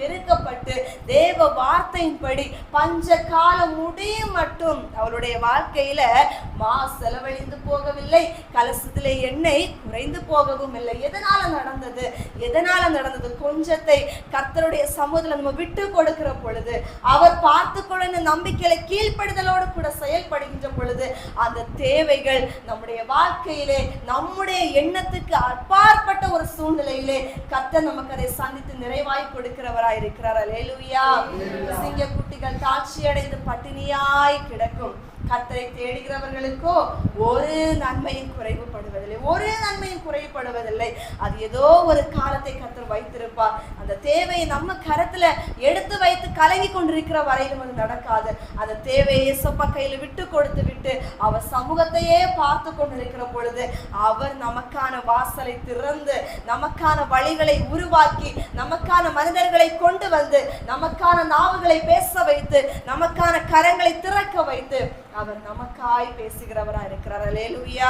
பெருக்கப்பட்டு தேவ வார்த்தையின்படி பஞ்ச காலம் முடியும் மட்டும் அவளுடைய வாழ்க்கையில மா செலவழிந்து போகவில்லை. கலசத்திலே எண்ணெய் குறைந்து போகவும் இல்லை. எதனால நடந்தது? எதனால நடந்தது? கொஞ்சத்தை கர்த்தருடைய சமூகத்துல நம்ம விட்டு கொடுக்கிற பொழுது அவர் பார்த்து கொள்ள நம்பிக்கையில கீழ்ப்படுதலோடு கூட செயல்படுகின்ற பொழுது அந்த தேவைகள் நம்முடைய வாழ்க்கையிலே நம்முடைய எண்ணத்துக்கு அப்பாற்பட்ட ஒரு சூழ்நிலையிலே கர்த்தர் நமக்கு அதை சந்தித்து நிறைவாய் கொடுக்கிறவராய் இருக்கிறார் அலேலுயா சிங்க குட்டிகள் தாட்சி அடைந்து பட்டினியாய் கிடக்கும். கத்தரை தேடுகிறவர்களுக்கோ ஒரு நன்மையும் குறைபடுவதில்லை. ஒரே நன்மையும் குறைபடுவதில்லை. அது ஏதோ ஒரு காலத்தை கத்தர் வைத்திருப்பார். அந்த தேவையை நம்ம கரத்துல எடுத்து வைத்து கலங்கி கொண்டிருக்கிற வரையிலும் அது நடக்காது. அந்த தேவையை சொப்ப கையில விட்டு கொடுத்து விட்டு அவர் சமூகத்தையே பார்த்து கொண்டிருக்கிற பொழுது அவர் நமக்கான வாசலை திறந்து நமக்கான வழிகளை உருவாக்கி நமக்கான மனிதர்களை கொண்டு வந்து நமக்கான நாவுகளை பேச வைத்து நமக்கான கரங்களை திறக்க வைத்து அவர் நமக்காய் பேசுகிறவரா இருக்கிறார். லேலுயா